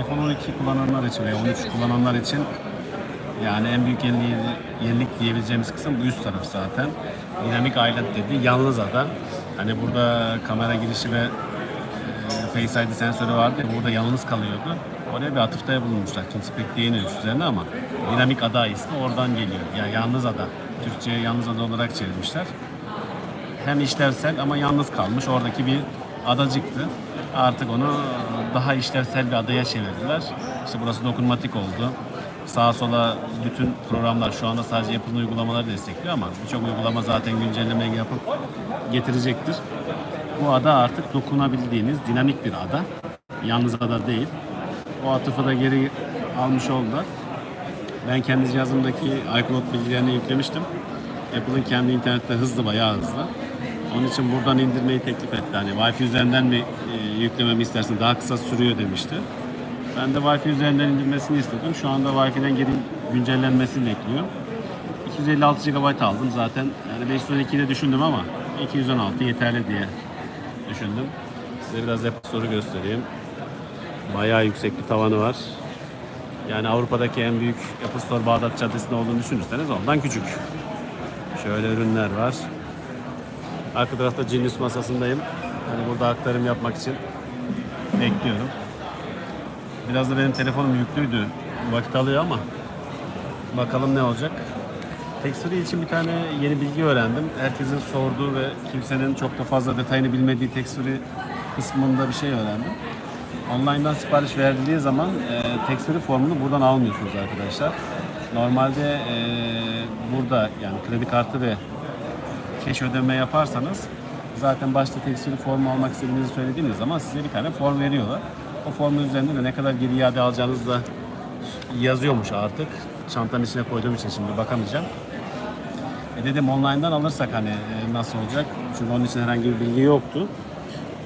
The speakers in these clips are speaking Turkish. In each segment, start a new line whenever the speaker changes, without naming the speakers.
iPhone 12 kullananlar için veya 13 kullananlar için yani en büyük yenilik, diyebileceğimiz kısım bu üst taraf zaten. Dinamik Island dedi. Yalnız ada. Hani burada kamera girişi ve e, Face ID sensörü vardı. Burada yalnız kalıyordu. Oraya bir atıfta bulunmuşlar. Kimse pek değinmemiş üzerine ama Dinamik Ada ismi oradan geliyor. Yani yalnız ada. Türkçe'ye yalnız ada olarak çevirmişler hem işlevsel ama yalnız kalmış oradaki bir adacıktı. Artık onu daha işlevsel bir adaya çevirdiler. İşte burası dokunmatik oldu. Sağa sola bütün programlar şu anda sadece Apple'ın uygulamaları destekliyor ama birçok uygulama zaten güncelleme yapıp getirecektir. Bu ada artık dokunabildiğiniz dinamik bir ada. Yalnız ada değil. O atıfı da geri almış oldular. Ben kendi cihazımdaki iCloud bilgilerini yüklemiştim. Apple'ın kendi internette hızlı bayağı hızlı. Onun için buradan indirmeyi teklif etti. Hani Wi-Fi üzerinden mi e, yüklememi istersin? Daha kısa sürüyor demişti. Ben de Wi-Fi üzerinden indirmesini istedim. Şu anda Wi-Fi'den geri güncellenmesini bekliyor. 256 GB aldım zaten. Yani 512 de düşündüm ama 216 yeterli diye düşündüm. Size biraz soru göstereyim. Bayağı yüksek bir tavanı var. Yani Avrupa'daki en büyük Apple Store Bağdat Caddesi'nde olduğunu düşünürseniz ondan küçük. Şöyle ürünler var. Arka tarafta Genius masasındayım. Hani burada aktarım yapmak için bekliyorum. Biraz da benim telefonum yüklüydü. Vakit alıyor ama bakalım ne olacak. Texture için bir tane yeni bilgi öğrendim. Herkesin sorduğu ve kimsenin çok da fazla detayını bilmediği texture kısmında bir şey öğrendim. Online'dan sipariş verildiği zaman e, texture formunu buradan almıyorsunuz arkadaşlar. Normalde e, burada yani kredi kartı ve keş ödeme yaparsanız zaten başta tekstil formu almak istediğinizi söylediğiniz zaman size bir tane form veriyorlar. O formun üzerinde de ne kadar geri iade alacağınız da yazıyormuş artık. Çantanın içine koyduğum için şimdi bakamayacağım. E dedim online'dan alırsak hani e, nasıl olacak? Çünkü onun için herhangi bir bilgi yoktu.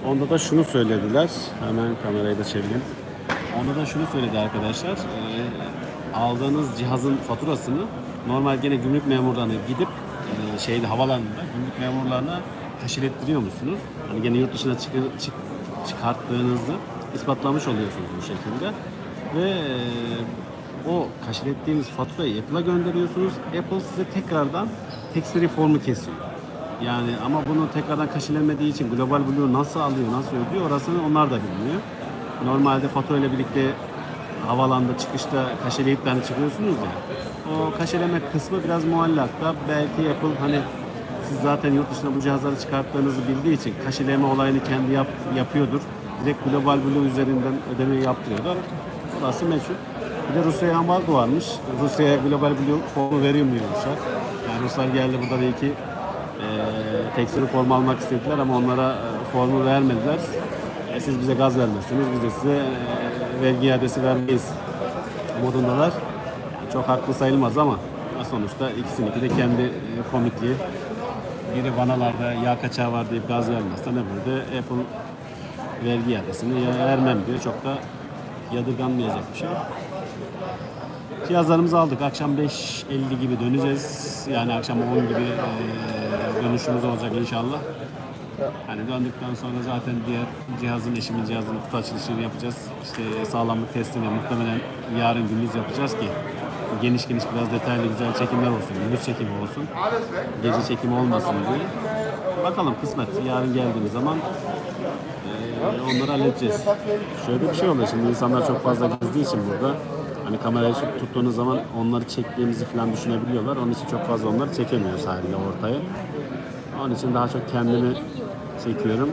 Onda da şunu söylediler. Hemen kamerayı da çevireyim. Onda da şunu söyledi arkadaşlar. e, aldığınız cihazın faturasını normal gene gümrük memurlarına gidip şeyde havalanında gümrük memurlarına taşır ettiriyor musunuz? Hani gene yurt dışına çıkı, çık, çıkarttığınızı ispatlamış oluyorsunuz bu şekilde. Ve e, o kaşir ettiğiniz faturayı Apple'a gönderiyorsunuz. Apple size tekrardan tax free formu kesiyor. Yani ama bunu tekrardan kaşilemediği için Global Blue nasıl alıyor, nasıl ödüyor orasını onlar da bilmiyor. Normalde fatura ile birlikte havalanda çıkışta kaşeleyip hani çıkıyorsunuz ya. O kaşeleme kısmı biraz muallakta. Belki Apple hani siz zaten yurt dışına bu cihazları çıkarttığınızı bildiği için kaşeleme olayını kendi yap, yapıyordur. Direkt Global Blue üzerinden ödemeyi yaptırıyorlar. Orası meçhul. Bir de Rusya'ya ambargo varmış. Rusya'ya Global Blue formu veriyor muyumuşlar? Yani Ruslar geldi burada bir iki e, tekstili form almak istediler ama onlara formu vermediler. E, siz bize gaz vermezsiniz, biz de size e, vergi iadesi vermeyiz modundalar. Çok haklı sayılmaz ama sonuçta ikisininki de kendi e, komikliği. Biri vanalarda yağ kaçağı var deyip gaz vermezse öbürü de Apple vergi iadesini vermem diyor. Çok da yadırganmayacak bir şey. Cihazlarımızı aldık. Akşam 5.50 gibi döneceğiz. Yani akşam 10 gibi e, dönüşümüz olacak inşallah. Hani döndükten sonra zaten diğer cihazın, eşimin cihazının kutu açılışını yapacağız. İşte sağlamlık testini muhtemelen yarın gündüz yapacağız ki geniş geniş biraz detaylı güzel çekimler olsun, gündüz çekimi olsun. Gece çekimi olmasın diye. Bakalım kısmet. Yarın geldiğimiz zaman e, onları halledeceğiz. Şöyle bir şey oluyor şimdi insanlar çok fazla gezdiği için burada hani kamerayı tuttuğunuz zaman onları çektiğimizi falan düşünebiliyorlar. Onun için çok fazla onları çekemiyoruz haliyle ortaya. Onun için daha çok kendimi çekiyorum.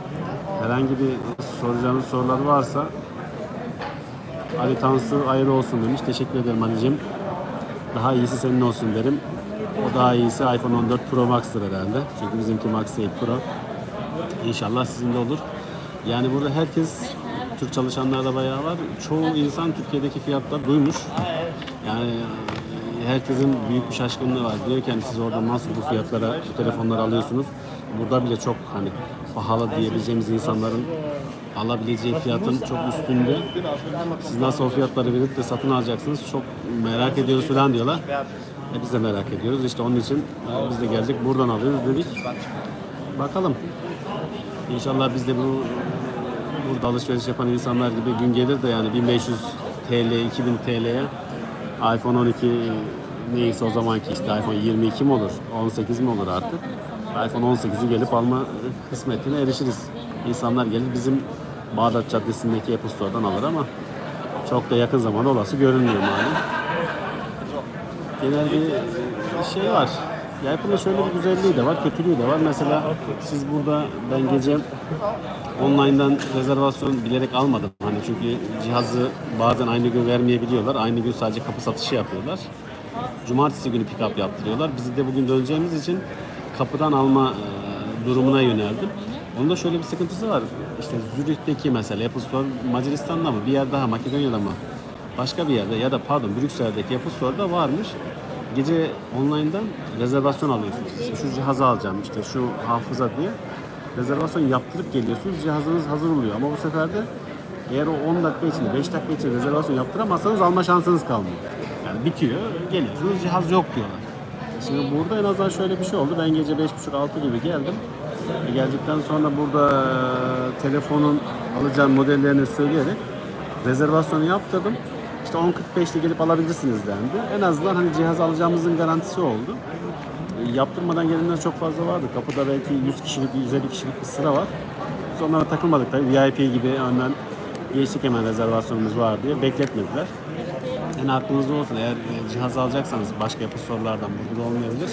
Herhangi bir soracağınız sorular varsa Ali Tansu hayırlı olsun demiş. Teşekkür ederim Ali'cim. Daha iyisi senin olsun derim. O daha iyisi iPhone 14 Pro Max'tır herhalde. Çünkü bizimki Max 8 Pro. İnşallah sizin de olur. Yani burada herkes Türk çalışanlar da bayağı var. Çoğu insan Türkiye'deki fiyatları duymuş. Yani e, herkesin büyük bir şaşkınlığı var. Diyor ki hani siz orada nasıl bu fiyatlara bu telefonları alıyorsunuz? Burada bile çok hani pahalı diyebileceğimiz insanların alabileceği fiyatın çok üstünde. Siz nasıl o fiyatları verip de satın alacaksınız? Çok merak ediyoruz falan diyorlar. E biz de merak ediyoruz. İşte onun için e, biz de geldik buradan alıyoruz dedik. Bakalım. İnşallah biz de bu burada alışveriş yapan insanlar gibi gün gelir de yani 1500 TL, 2000 TL'ye iPhone 12 neyse o zamanki işte iPhone 22 mi olur, 18 mi olur artık? iPhone 18'i gelip alma kısmetine erişiriz. İnsanlar gelir bizim Bağdat Caddesi'ndeki Apple Store'dan alır ama çok da yakın zaman olası görünmüyor malum. Genel bir şey var. Apple'ın şöyle bir güzelliği de var, kötülüğü de var. Mesela siz burada ben gece online'dan rezervasyon bilerek almadım. Hani çünkü cihazı bazen aynı gün vermeyebiliyorlar. Aynı gün sadece kapı satışı yapıyorlar. Cumartesi günü pick-up yaptırıyorlar. Bizi de bugün döneceğimiz için kapıdan alma e, durumuna yöneldim. Onun da şöyle bir sıkıntısı var. İşte Zürih'teki mesela Apple Store Macaristan'da mı bir yer daha Makedonya'da mı başka bir yerde ya da pardon Brüksel'deki Apple Store'da varmış. Gece online'dan rezervasyon alıyorsunuz. İşte şu cihazı alacağım işte şu hafıza diye rezervasyon yaptırıp geliyorsunuz. Cihazınız hazır oluyor ama bu sefer de eğer o 10 dakika içinde 5 dakika içinde rezervasyon yaptıramazsanız alma şansınız kalmıyor. Yani bitiyor geliyorsunuz cihaz yok diyorlar. Şimdi burada en azından şöyle bir şey oldu. Ben gece 5.30-6 gibi geldim. E, geldikten sonra burada e, telefonun alacağım modellerini söyleyerek rezervasyonu yaptırdım. İşte 10.45'te gelip alabilirsiniz dendi. En azından hani cihaz alacağımızın garantisi oldu. E, Yaptırmadan gelenler çok fazla vardı. Kapıda belki 100 kişilik, 150 kişilik bir sıra var. Biz onlara takılmadık tabii. VIP gibi önden geçtik hemen rezervasyonumuz var diye bekletmediler. Yani aklınızda olsun eğer e, cihaz alacaksanız başka yapı sorulardan burada olmayabilir.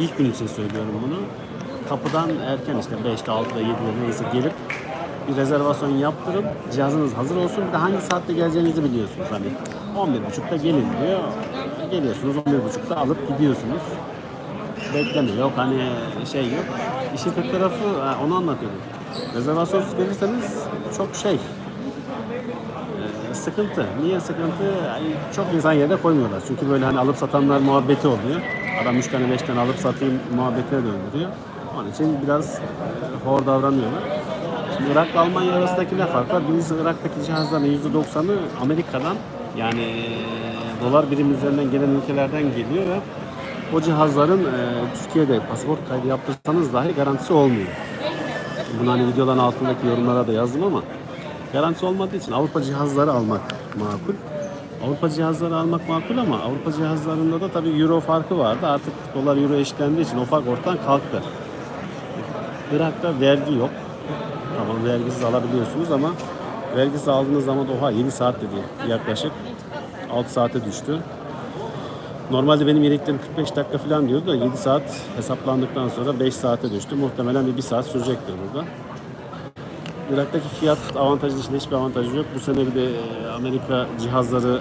İlk gün için söylüyorum bunu. Kapıdan erken işte 5'te 6'da 7'de neyse gelip bir rezervasyon yaptırıp cihazınız hazır olsun. Bir de hangi saatte geleceğinizi biliyorsunuz. Hani 11.30'da gelin diyor. Geliyorsunuz 11.30'da alıp gidiyorsunuz. Bekleme yok hani şey yok. İşin kötü tarafı onu anlatıyorum. Rezervasyonsuz gelirseniz çok şey sıkıntı. Niye sıkıntı? Yani çok insan yerine koymuyorlar. Çünkü böyle hani alıp satanlar muhabbeti oluyor. Adam 3 tane 5 tane alıp satayım muhabbetine döndürüyor. Onun için biraz e, hor davranıyorlar. Şimdi Irak'la Almanya arasındaki ne fark var? Birincisi Irak'taki cihazların %90'ı Amerika'dan yani e, dolar birim üzerinden gelen ülkelerden geliyor ve o cihazların e, Türkiye'de pasaport kaydı yaptırsanız dahi garantisi olmuyor. Bunu hani videoların altındaki yorumlara da yazdım ama garantisi olmadığı için Avrupa cihazları almak makul. Avrupa cihazları almak makul ama Avrupa cihazlarında da tabii euro farkı vardı. Artık dolar euro eşitlendiği için o fark ortadan kalktı. Irak'ta vergi yok. Tamam vergisiz alabiliyorsunuz ama vergisiz aldığınız zaman oha 7 saat dedi yaklaşık. 6 saate düştü. Normalde benim yedeklerim 45 dakika falan diyordu da 7 saat hesaplandıktan sonra 5 saate düştü. Muhtemelen bir 1 saat sürecektir burada. Irak'taki fiyat avantajı dışında hiçbir avantajı yok. Bu sene bir de e, Amerika cihazları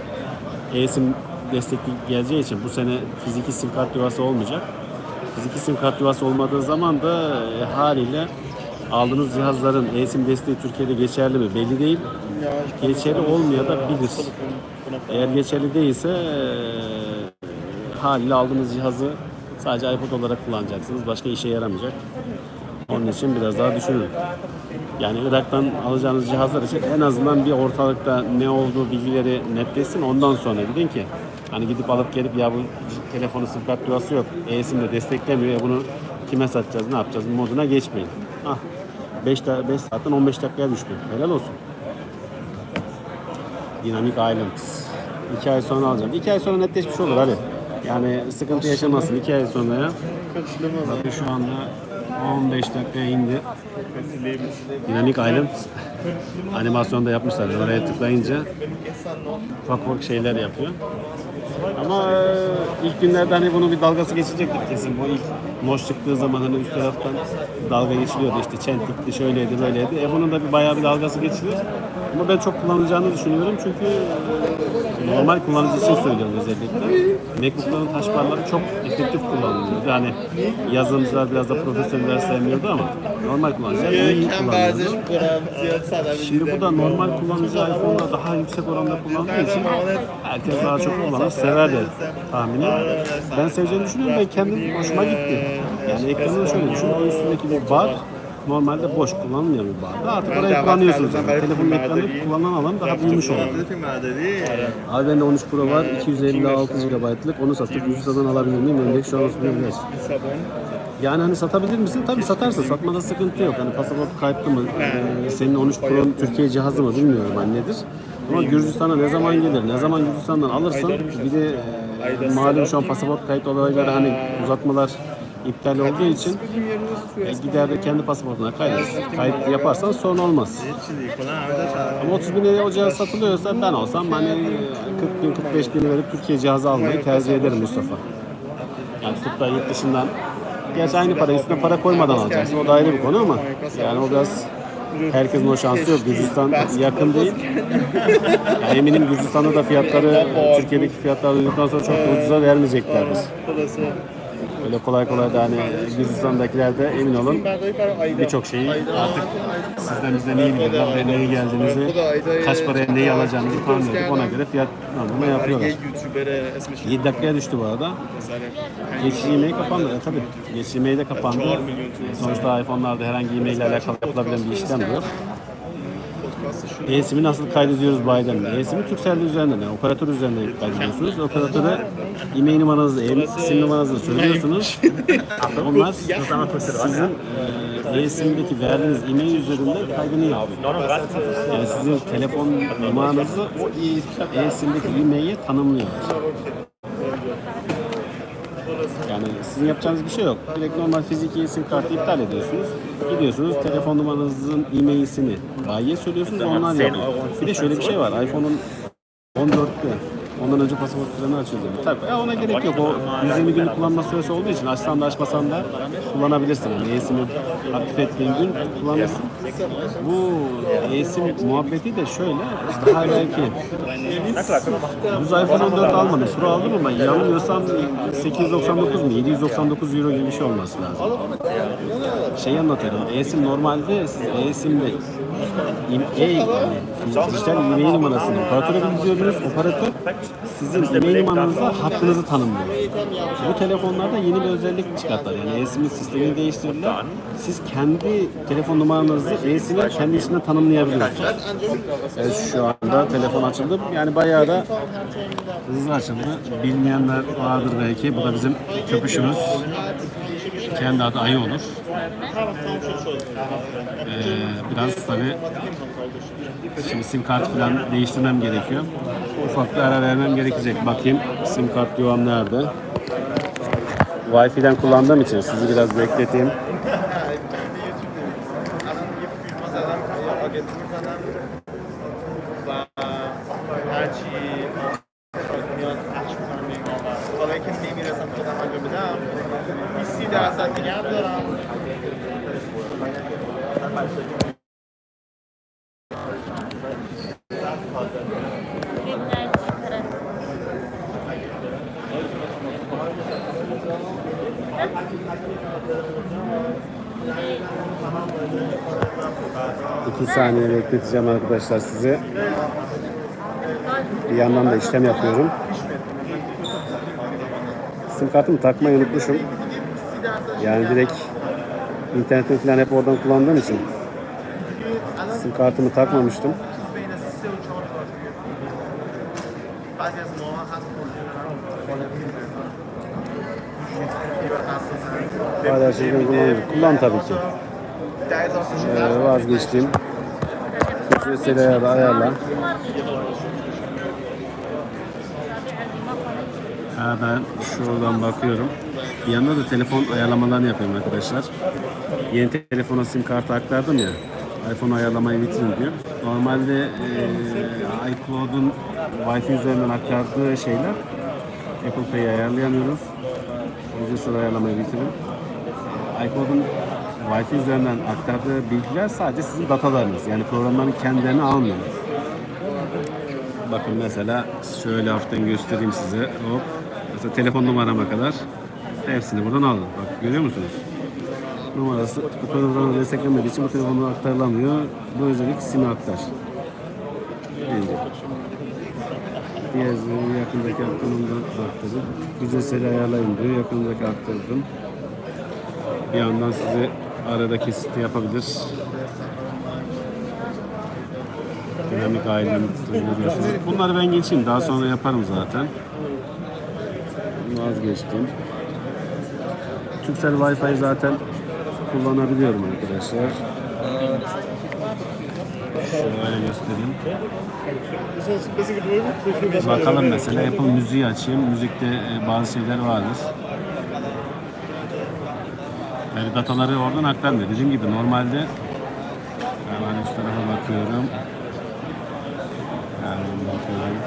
e-sim destekli geleceği için bu sene fiziki sim kart yuvası olmayacak. Fiziki sim kart yuvası olmadığı zaman da e, haliyle aldığınız cihazların e-sim desteği Türkiye'de geçerli mi belli değil. Geçerli olmaya da bilir. Eğer geçerli değilse e, haliyle aldığınız cihazı sadece iPod olarak kullanacaksınız. Başka işe yaramayacak. Onun için biraz daha düşünün. Yani Irak'tan alacağınız cihazlar için en azından bir ortalıkta ne olduğu bilgileri netleşsin. Ondan sonra gidin ki hani gidip alıp gelip ya bu telefonu sim kart yuvası yok. E-sim de desteklemiyor ya bunu kime satacağız ne yapacağız moduna geçmeyin. Ah 5, 5 saatten 15 dakikaya düştü. Helal olsun. Dynamic Island. 2 ay sonra alacağım. 2 ay sonra netleşmiş olur hadi. Yani sıkıntı yaşamazsın 2 ay sonra ya. Bakın şu anda 15 dakikaya indi. Dynamic Island animasyonda yapmışlar. Oraya tıklayınca ufak ufak şeyler yapıyor. Ama e, ilk günlerde hani bunun bir dalgası geçecektir kesin. Bu ilk Noş çıktığı zaman hani üst taraftan dalga geçiliyordu işte çentikti, şöyleydi, böyleydi. E bunun da bir bayağı bir dalgası geçilir. Ama ben çok kullanacağını düşünüyorum çünkü normal kullanıcı için söylüyorum özellikle. MacBook'ların taş barları çok efektif kullanılıyordu. Yani yazılımcılar biraz da profesyoneller sevmiyordu ama normal kullanıcılar iyi kullanıyordu. Şimdi bu da normal kullanıcı iPhone'da daha yüksek oranda kullandığı için herkes daha çok kullanır, sever de tahmini. Ben seveceğini düşünüyorum ve kendim hoşuma gitti. Yani ekranı şöyle düşün, o üstündeki bir bar normalde boş kullanılmıyor bir barda. Artık
Ben
orayı kullanıyorsunuz. Yani.
filmlerde
ekranı kullanan alan daha büyümüş oluyor. Abi bende 13 Pro var, 256 GB'lık. Onu satıp Gürcistan'dan alabilir miyim? Memleket şu an olsun bir ilaç.
Sabun.
Yani hani satabilir misin? Tabii satarsın. Satmada sıkıntı yok. Hani pasaport kayıtlı mı? Ee, senin 13 Pro'nun Türkiye cihazı mı bilmiyorum hani nedir. Ama Gürcistan'a ne zaman gelir? Ne zaman Gürcistan'dan alırsan bir de e, malum şu an pasaport kayıt olayları hani uzatmalar iptal olduğu için e, gider de kendi pasaportuna kayıt, kayıt yaparsan sorun olmaz. Ama 30 bin liraya o cihaz satılıyorsa ben olsam hani 40 bin 45 bin verip Türkiye cihazı almayı tercih ederim Mustafa. Yani tutup da yurt dışından Gerçi aynı para üstüne para koymadan alacaksın. O da ayrı bir konu ama yani o biraz herkesin o şansı yok. Gürcistan yakın değil. Yani eminim Gürcistan'da da fiyatları Türkiye'deki fiyatlar duyduktan sonra çok ucuza vermeyeceklerdir. Öyle kolay kolay da hani Gürcistan'dakiler de emin olun birçok şeyi artık sizden bizden iyi bilirler ve neye geldiğinizi, kaç paraya neyi alacağınızı tahmin edip ona göre fiyat normama yapıyorlar.
YouTuber'e esmiş.
7 dakikaya düştü bu arada. Geçici e-mail kapandı. E, tabii. Geçici e-mail de kapandı. Sonuçta iPhone'larda herhangi ile alakalı yapılabilen bir işlem yok. E-SIM'i nasıl kaydediyoruz Biden? E-SIM'i Turkcell üzerinden, yani operatör üzerinden kaydediyorsunuz. Operatöre e-mail numaranızı, e-SIM numaranızı söylüyorsunuz. Onlar sizin e-SIM'deki verdiğiniz e-mail üzerinden kaydını yapıyor. Yani sizin telefon numaranızı o e-SIM'deki e-mail'e tanımlıyor. Sizin yapacağınız bir şey yok. Direkt normal fiziki sim kartı iptal ediyorsunuz. Gidiyorsunuz telefon numaranızın e-mail'sini bayiye söylüyorsunuz onlar yapıyor. Bir de şöyle bir şey var. iPhone'un 14'te Ondan önce pasaport düzeni açıyoruz. Tabii ya ona gerek yok. O 120 günlük kullanma süresi olduğu için açsan da açmasan da kullanabilirsin. Yani e-SIM'i aktif ettiğin gün kullanırsın. Bu e-SIM muhabbeti de şöyle. Daha belki Düz iPhone 14 almadım. Pro aldım ama yanılmıyorsam 899 mu 799 euro gibi bir şey olması lazım. Şeyi anlatıyorum. E-SIM normalde siz e-SIM'de e, dijital e-mail numarasını operatöre bildiriyorsunuz. Operatör sizin e-mail numaranıza hakkınızı tanımlıyor. Bu telefonlarda yeni bir özellik çıkarttılar. Yani e-SIM'in sistemini değiştirdiler. Siz kendi telefon numaranızı e-SIM'e kendi içinden tanımlayabiliyorsunuz. Evet, şu anda telefon açıldı. Yani bayağı da hızlı açıldı. Bilmeyenler vardır belki. Bu da bizim köpüşümüz. Kendi adı Ayı olur. Ee, biraz tabi şimdi sim kart falan değiştirmem gerekiyor. Ufak bir ara vermem gerekecek. Bakayım sim kart yuvam nerede? Wi-Fi'den kullandığım için sizi biraz bekleteyim. İki saniye bekleteceğim arkadaşlar sizi. Bir yandan da işlem yapıyorum. Sim kartımı takmayı unutmuşum. Yani direkt interneti falan hep oradan kullandığım için sim kartımı takmamıştım. Paylaşırken kullanıyorum. Kullan tabii ki. Ee, vazgeçtim. Ücretsiz ayarla, ayarla. Ha, ben şuradan bakıyorum. Bir yandan da telefon ayarlamalarını yapıyorum arkadaşlar. Yeni telefona sim kartı aktardım ya. iPhone ayarlamayı bitirin diyor. Normalde e, iCloud'un Wi-Fi üzerinden aktardığı şeyler Apple Pay'i ayarlayamıyoruz. Ücretsiz ayarlamayı bitirin. iCloud'un Wi-Fi üzerinden aktardığı bilgiler sadece sizin datalarınız. Yani programların kendilerini almıyor. Bakın mesela şöyle hafiften göstereyim size. Hop. Mesela telefon numarama kadar hepsini buradan aldım. Bak görüyor musunuz? Numarası bu programı desteklemediği için bu telefonu aktarılamıyor. Bu özellik SIM'e aktar. Birinci. Diğer yakındaki aktarımda aktardım. Ücretsiz ayarlayın diyor. Yakındaki aktardım. Bir yandan size arada kesinti yapabilir. Dinamik aydınlatı görüyorsunuz. Bunları ben geçeyim. Daha sonra yaparım zaten. Vazgeçtim. Türksel Wi-Fi zaten kullanabiliyorum arkadaşlar. Şöyle göstereyim. Bakalım mesela Apple Müziği açayım. Müzikte e, bazı şeyler vardır. Yani dataları oradan aktarmıyor. Dediğim gibi normalde hemen üst tarafa bakıyorum. Hemen bakıyorum.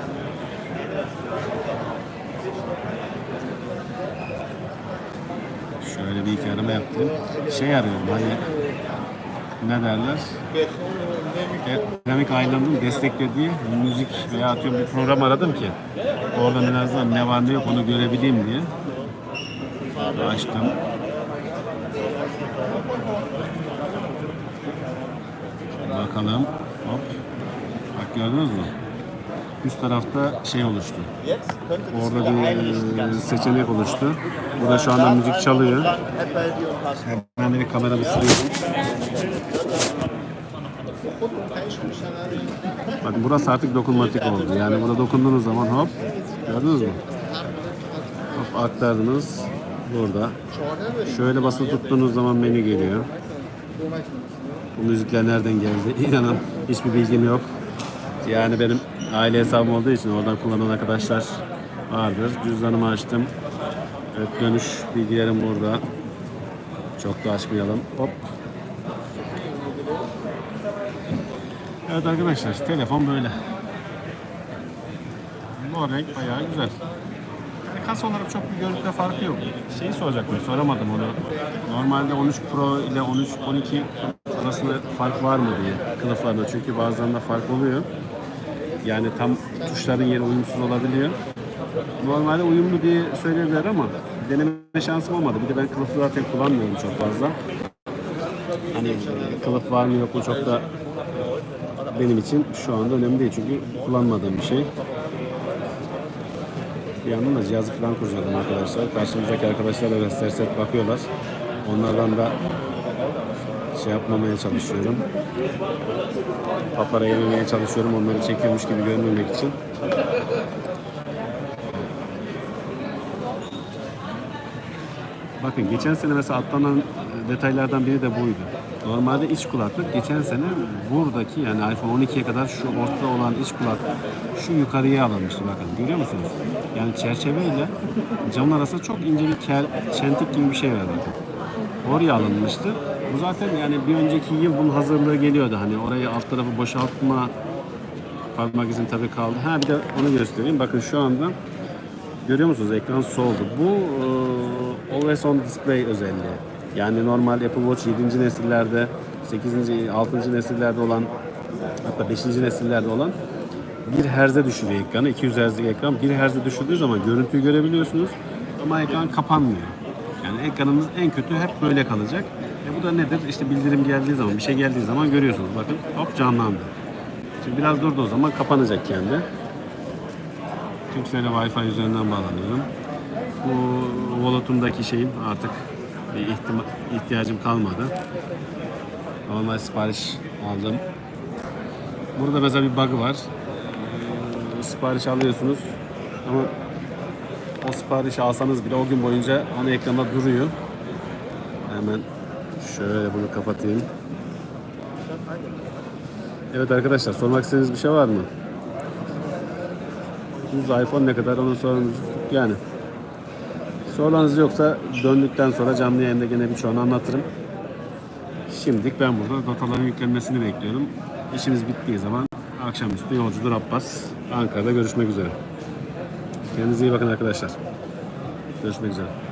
Şöyle bir iki arama yaptım. Şey arıyorum hani ne derler? Dinamik Island'ın desteklediği müzik veya atıyorum bir program aradım ki oradan en azından ne var ne yok onu görebileyim diye. Açtım. Bakalım. Hop. Bak gördünüz mü? Üst tarafta şey oluştu. Orada bir
ganz
seçenek oluştu. Burada şu anda müzik çalıyor. Ben de bir kameramı sürüyorum. Bakın burası artık dokunmatik oldu. Yani burada dokunduğunuz zaman hop gördünüz mü? Hop aktardınız burada. Şöyle basılı tuttuğunuz zaman menü geliyor. Bu müzikler nereden geldi? İnanın hiçbir bilgim yok. Yani benim aile hesabım olduğu için oradan kullanan arkadaşlar vardır. Cüzdanımı açtım. Evet dönüş bilgilerim burada. Çok da açmayalım. Hop. Evet arkadaşlar telefon böyle. Bu renk bayağı güzel. Kasa olarak çok bir görüntü farkı yok. Şeyi soracaktım, soramadım onu. Normalde 13 Pro ile 13 12 arasında fark var mı diye kılıflarında. Çünkü bazen de fark oluyor. Yani tam tuşların yeri uyumsuz olabiliyor. Normalde uyumlu diye söylediler ama deneme şansım olmadı. Bir de ben kılıfı zaten kullanmıyorum çok fazla. Hani e, kılıf var mı yok mu çok da benim için şu anda önemli değil çünkü kullanmadığım bir şey. Bir yandan da cihazı falan kurcaladım arkadaşlar. Karşımızdaki arkadaşlar da serset bakıyorlar. Onlardan da şey yapmamaya çalışıyorum. Papara yememeye çalışıyorum. Onları çekiyormuş gibi görmemek için. Bakın geçen sene mesela atlanan detaylardan biri de buydu. Normalde iç kulaklık geçen sene buradaki yani iPhone 12'ye kadar şu ortada olan iç kulaklık şu yukarıya alınmıştı bakın görüyor musunuz? Yani çerçeveyle camın arasında çok ince bir kel, çentik gibi bir şey var bakın. Oraya alınmıştı. Bu zaten yani bir önceki yıl bunun hazırlığı geliyordu. Hani orayı alt tarafı boşaltma parmak izin tabii kaldı. Ha bir de onu göstereyim. Bakın şu anda Görüyor musunuz ekran soldu. Bu e, Always On Display özelliği. Yani normal Apple Watch 7. nesillerde, 8. 6. nesillerde olan hatta 5. nesillerde olan 1 Hz'e düşürüyor ekranı. 200 Hz'lik ekran 1 Hz'e düşürdüğü zaman görüntüyü görebiliyorsunuz ama ekran kapanmıyor. Yani ekranımız en kötü hep böyle kalacak. E bu da nedir? İşte bildirim geldiği zaman, bir şey geldiği zaman görüyorsunuz. Bakın hop canlandı. Şimdi biraz durduğu zaman kapanacak kendi. Türkcell'e Wi-Fi üzerinden bağlanıyorum. Bu Wallet'umdaki şeyim artık bir ihtima- ihtiyacım kalmadı. Normal sipariş aldım. Burada mesela bir bug var. Ee, sipariş alıyorsunuz ama o siparişi alsanız bile o gün boyunca ana ekranda duruyor. Hemen şöyle bunu kapatayım. Evet arkadaşlar sormak istediğiniz bir şey var mı? Düz iPhone ne kadar onu sorunuz yani. Sorularınız yoksa döndükten sonra canlı yayında gene birçoğunu anlatırım. Şimdilik ben burada dataların yüklenmesini bekliyorum. İşimiz bittiği zaman akşamüstü yolcudur Abbas. Ankara'da görüşmek üzere. Kendinize iyi bakın arkadaşlar. Görüşmek üzere.